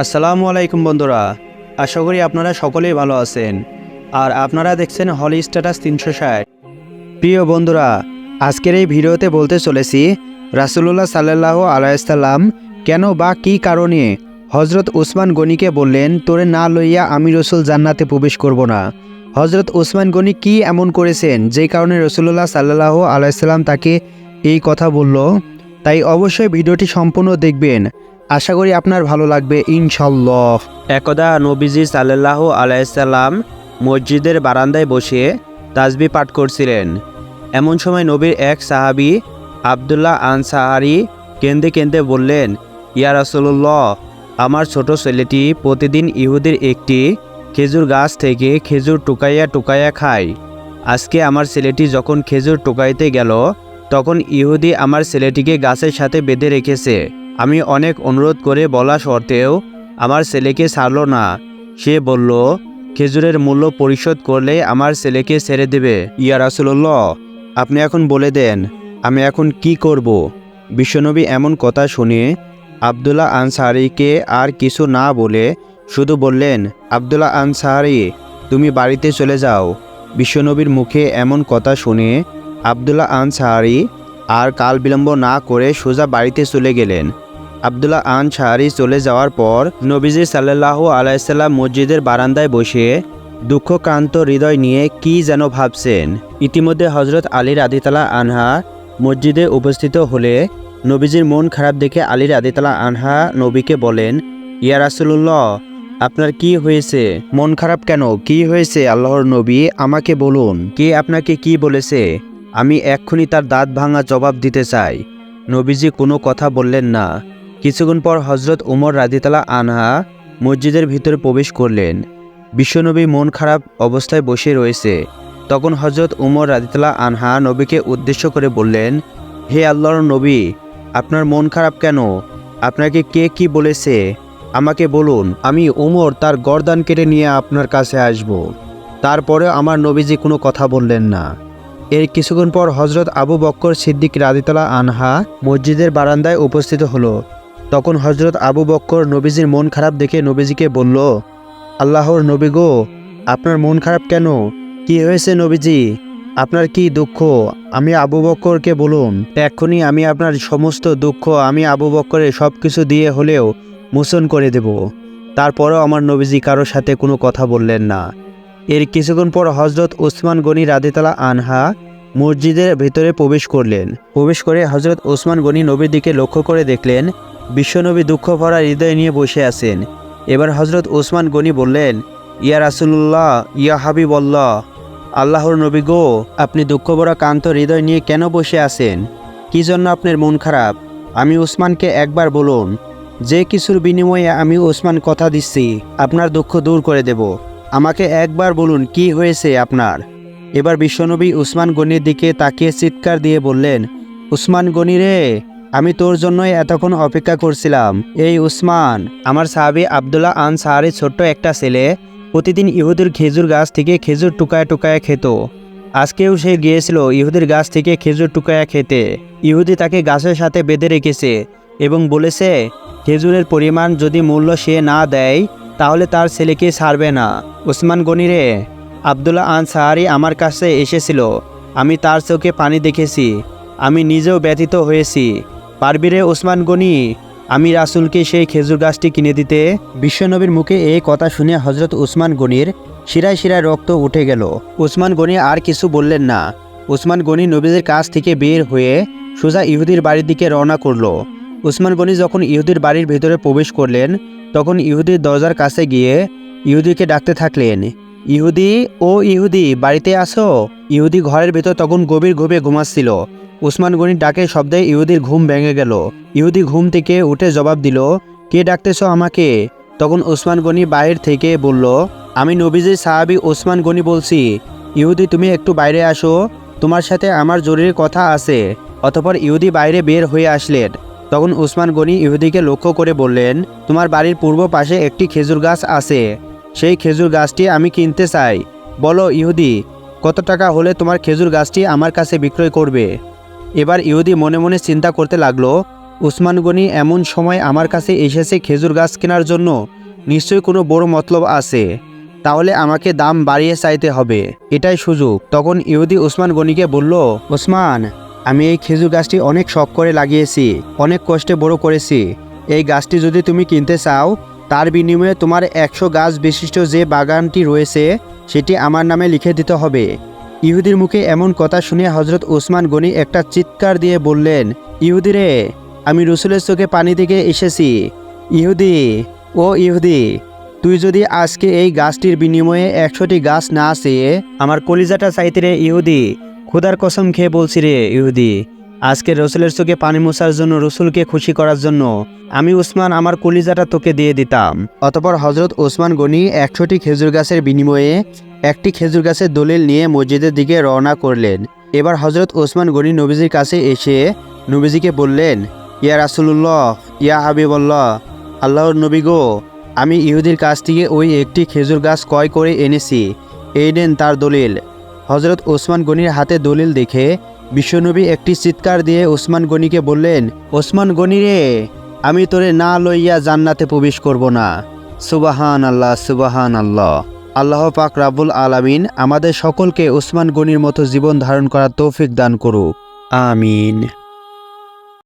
আসসালামু আলাইকুম বন্ধুরা, আশা করি আপনারা সকলেই ভালো আছেন। আর আপনারা দেখছেন হলি স্ট্যাটাস তিনশো ষাট। প্রিয় বন্ধুরা, আজকের এই ভিডিওতে বলতে চলেছি, রাসুলুল্লাহ সাল্লাহ আলাইসাল্লাম কেন বা কী কারণে হজরত উসমান গনিকে বললেন, তোরে না লইয়া আমি রসুল জান্নাতে প্রবেশ করব না। হজরত উসমান গনি কি এমন করেছেন যেই কারণে রসুল্লাহ সাল্লাহ আলাইসাল্লাম তাকে এই কথা বলল? তাই অবশ্যই ভিডিওটি সম্পূর্ণ দেখবেন। আশা করি আপনার ভালো লাগবে, ইনশাল্লাহ। একদা নবীজি সাল্লাহ আলাইসাল্লাম মসজিদের বারান্দায় বসে তাজবি পাঠ করছিলেন। এমন সময় নবীর এক সাহাবি, আবদুল্লাহ আনসাহারি কেন্দে কেন্দে বললেন, ইয়া রাসুল্লাহ আমার ছোট ছেলেটি প্রতিদিন ইহুদির একটি খেজুর গাছ থেকে খেজুর টুকাইয়া টুকাইয়া খায়। আজকে আমার ছেলেটি যখন খেজুর টুকাইতে গেল, তখন ইহুদি আমার ছেলেটিকে গাছের সাথে বেঁধে রেখেছে। আমি অনেক অনুরোধ করে বলা সত্ত্বেও আমার ছেলেকে ছাড়লো না। সে বলল, খেজুরের মূল্য পরিশোধ করলে আমার ছেলেকে ছেড়ে দেবে। ইয়া রাসুল্লাহ আপনি এখন বলে দেন, আমি এখন কি করব? বিশ্বনবী এমন কথা শুনে আবদুল্লাহ আনসারিকে আর কিছু না বলে শুধু বললেন, আবদুল্লাহ আনসারি, তুমি বাড়িতে চলে যাও। বিশ্বনবীর মুখে এমন কথা শুনে আবদুল্লাহ আনসারি আর কাল বিলম্ব না করে সোজা বাড়িতে চলে গেলেন। আবদুল্লাহ আন শাহরি চলে যাওয়ার পর নবীজি সাল্লাহ আলাইসাল্লাম মসজিদের বারান্দায় বসে দুঃখক্রান্ত হৃদয় নিয়ে কি যেন ভাবছেন। ইতিমধ্যে হজরত আলীর আদিতালা আনহা মসজিদে উপস্থিত হলে নবীজির মন খারাপ দেখে আলীর আদিতালা আনহা নবীকে বলেন, ইয়া রাসুল্লাহ আপনার কি হয়েছে? মন খারাপ কেন? কি হয়েছে? আল্লাহর নবী আমাকে বলুন। কে আপনাকে কি বলেছে? আমি এক্ষুনি তার দাঁত ভাঙা জবাব দিতে চাই। নবীজি কোনো কথা বললেন না। কিছুক্ষণ পর হজরত উমর রাদিতালা আনহা মসজিদের ভিতরে প্রবেশ করলেন। বিশ্বনবী মন খারাপ অবস্থায় বসে রয়েছে। তখন হজরত উমর রাদিতালা আনহা নবীকে উদ্দেশ্য করে বললেন, হে আল্লাহর নবী, আপনার মন খারাপ কেন? আপনাকে কে কি বলেছে? আমাকে বলুন, আমি উমর তার গরদান কেটে নিয়ে আপনার কাছে আসব। তারপরে আমার নবীজি কোনো কথা বললেন না। এর কিছুক্ষণ পর হজরত আবু বক্কর সিদ্দিক রাদিতলা আনহা মসজিদের বারান্দায় উপস্থিত হলো। তখন হজরত আবু বক্কর নবীজির মন খারাপ দেখে নবীজিকে বলল, আল্লাহর নবী গো, আপনার মন খারাপ কেন? কি হয়েছে নবীজি? আপনার কি দুঃখ? আমি আবু বক্করকে বলুন, এক্ষুনি আমি আপনার সমস্ত দুঃখ আমি আবু বক্করের সব কিছু দিয়ে হলেও মোচন করে দেব। তারপরেও আমার নবীজি কারোর সাথে কোনো কথা বললেন না। এর কিছুক্ষণ পর হজরত ওসমান গনি রাদিতালা আনহা মসজিদের ভেতরে প্রবেশ করলেন। প্রবেশ করে হজরত ওসমান গনি নবীর দিকে লক্ষ্য করে দেখলেন বিশ্বনবী দুঃখ ভরা হৃদয় নিয়ে বসে আছেন। এবার হজরত ওসমান গনি বললেন, ইয়া রাসুল্লাহ ইয়া হাবিবল্লাহ, আল্লাহর নবী গো, আপনি দুঃখ ভরা কান্ত হৃদয় নিয়ে কেন বসে আছেন? কি জন্য আপনার মন খারাপ? আমি ওসমানকে একবার বলুন, যে কিছুর বিনিময়ে আমি ওসমান কথা দিচ্ছি, আপনার দুঃখ দূর করে দেব। আমাকে একবার বলুন, কি হয়েছে আপনার? এবার বিশ্বনবী উসমান গনির দিকে তাকিয়ে চিৎকার দিয়ে বললেন, উসমান গনি রে, আমি তোর জন্যই এতক্ষণ অপেক্ষা করছিলাম। এই উসমান, আমার সাহাবি আবদুল্লাহ আন সাহারের ছোট্ট একটা ছেলে, প্রতিদিন ইহুদের খেজুর গাছ থেকে খেজুর টুকায় টুকায় খেত। আজকেও সে গিয়েছিল ইহুদের গাছ থেকে খেজুর টুকায়া খেতে। ইহুদি তাকে গাছের সাথে বেঁধে রেখেছে এবং বলেছে, খেজুরের পরিমাণ যদি মূল্য সে না দেয় তাহলে তার ছেলেকে ছাড়বে না। ওসমান গনিরে আবদুল্লাহ আন সাহারি আমার কাছে এসেছিল। আমি তার চোখে পানি দেখেছি। আমি নিজেও ব্যথিত হয়েছি। পারবি রে ওসমান গনি, আমি রাসুলকে সেই খেজুর গাছটি কিনে দিতে। বিশ্বনবীর মুখে এই কথা শুনে হজরত ওসমান গনির শিরায় শিরায় রক্ত উঠে গেল। ওসমান গনি আর কিছু বললেন না। ওসমান গনি নবীদের কাছ থেকে বের হয়ে সোজা ইহুদির বাড়ির দিকে রওনা করল। উসমান গনি যখন ইহুদির বাড়ির ভেতরে প্রবেশ করলেন তখন ইহুদি দরজার কাছে গিয়ে ইহুদিকে ডাকতে থাকলেন, ইহুদি, ও ইহুদি, বাড়িতে আসো ইহুদি ঘরের ভেতর তখন গভীর ঘুমে ঘুমাচ্ছিল। উসমান গনির ডাকে শব্দে ইহুদির ঘুম ভেঙে গেল। ইহুদি ঘুম থেকে উঠে জবাব দিল, কে ডাকতেছ আমাকে? তখন ওসমান গনি বাইরে থেকে বলল, আমি নবীজির সাহাবি ওসমান গনি বলছি। ইহুদি, তুমি একটু বাইরে আসো। তোমার সাথে আমার জরুরি কথা আছে। অতপর ইহুদি বাইরে বের হয়ে আসলেন। তখন উসমান গনি ইহুদিকে লক্ষ্য করে বললেন, তোমার বাড়ির পূর্ব পাশে একটি খেজুর গাছ আছে। সেই খেজুর গাছটি আমি কিনতে চাই। বলো, ইহুদি, কত টাকা হলে তোমার খেজুর গাছটি আমার কাছে বিক্রয় করবে? এবার ইহুদি মনে মনে চিন্তা করতে লাগল, উসমান গনি এমন সময় আমার কাছে এসেছে খেজুর গাছ কেনার জন্য। নিশ্চয়ই কোনো বড় মতলব আছে। তাহলে আমাকে দাম বাড়িয়ে চাইতে হবে। এটাই সুযোগ। তখন ইহুদি ওসমান গনিকে বলল ওসমান আমি এই খেজুর গাছটি অনেক শখ করে লাগিয়েছি, অনেক কষ্টে বড় করেছি। এই গাছটি যদি তুমি কিনতে চাও, তার বিনিময়ে তোমার একশো গাছ বিশিষ্ট যে বাগানটি রয়েছে, সেটি আমার নামে লিখে দিতে হবে। ইহুদির মুখে এমন কথা শুনে হজরত ওসমান গনি একটা চিৎকার দিয়ে বললেন, ইহুদি রে, আমি রসুলের চোখে পানি থেকে এসেছি। ইহুদি, ও ইহুদি, তুই যদি আজকে এই গাছটির বিনিময়ে একশোটি গাছ না চেয়ে আমার কলিজাটা চাইতে রে ইহুদি। খুদার কসম খেয়ে বলছি রে ইহুদি, আজকে রসুলের চোখে পানি মোছার জন্য রসুলকে খুশি করার জন্য আমি উসমান আমার কলিজাটা তোকে দিয়ে দিতাম। অতপর হজরত ওসমান গনি একশোটি খেজুর গাছের বিনিময়ে একটি খেজুর গাছের দলিল নিয়ে মসজিদের দিকে রওনা করলেন। এবার হজরত ওসমান গনি নবীজির কাছে এসে নবীজিকে বললেন, ইয়া রাসুলুল্লাহ, ইয়া হাবিবল্লাহ, আল্লাহর নবী গো, আমি ইহুদির কাছ থেকে ওই একটি খেজুর গাছ ক্রয় করে এনেছি। এই নেন তার দলিল। হজরত ওসমান গনির হাতে দলিল দেখে বিশ্বনবী একটি চিৎকার দিয়ে ওসমান গনিকে বললেন, ওসমান গনি রে, আমি তোরে না লইয়া জান্নাতে প্রবেশ করব না। সুবাহান আল্লাহ সুবাহান আল্লাহ আল্লাহ পাক রাবুল আলামিন আমাদের সকলকে ওসমান গনির মতো জীবন ধারণ করার তৌফিক দান করুক। আমিন।